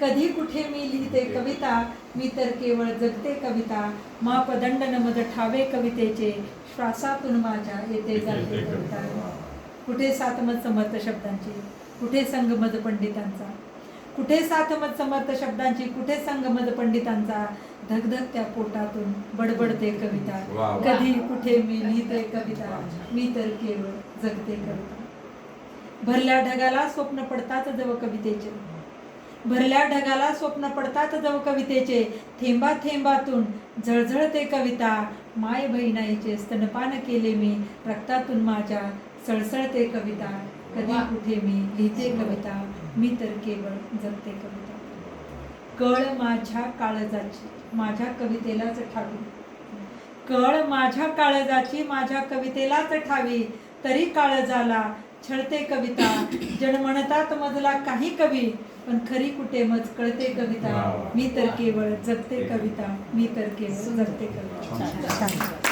कधी कुठे मी लिहिते कविता मी तर केवळ जगते कविता. मा पदंड मद ठावे कवितेचे श्वासातून माझ्या येते जाते कविता. कुठे सातमत समर्थ शब्दांची कुठे संगमद पंडितांचा? कुठे सातमत समर्थ शब्दांची कुठे संगमद पंडितांचा? धगधग त्या पोटातून बडबडते कविता. कधी कुठे मी लिहिते कविता मी तर केवळ जगते कविता. भरल्या ढगाला स्वप्न पडतात जव कवितेचे. भरल्या ढगाला स्वप्न पडतात जव कवितेचे. थेंबा थेंबातून झळझळते कविता. माय बहिणाईचे स्तनपान केले मी. रक्तातून माझ्या सळसळते कविता. कधी कुठे मी लिहिते कविता. मी तर केवळ जगते कविता. कळ माझ्या काळजाची माझ्या कवितेलाच ठावी. कळ माझ्या काळजाची माझ्या कवितेलाच ठावी. तरी काळजाला छळते कविता. जण म्हणतात मजला काही कवी पण खरी कुठे मज कळते कविता. मी तर केवळ जगते कविता. मी तर केवळ जगते कविता.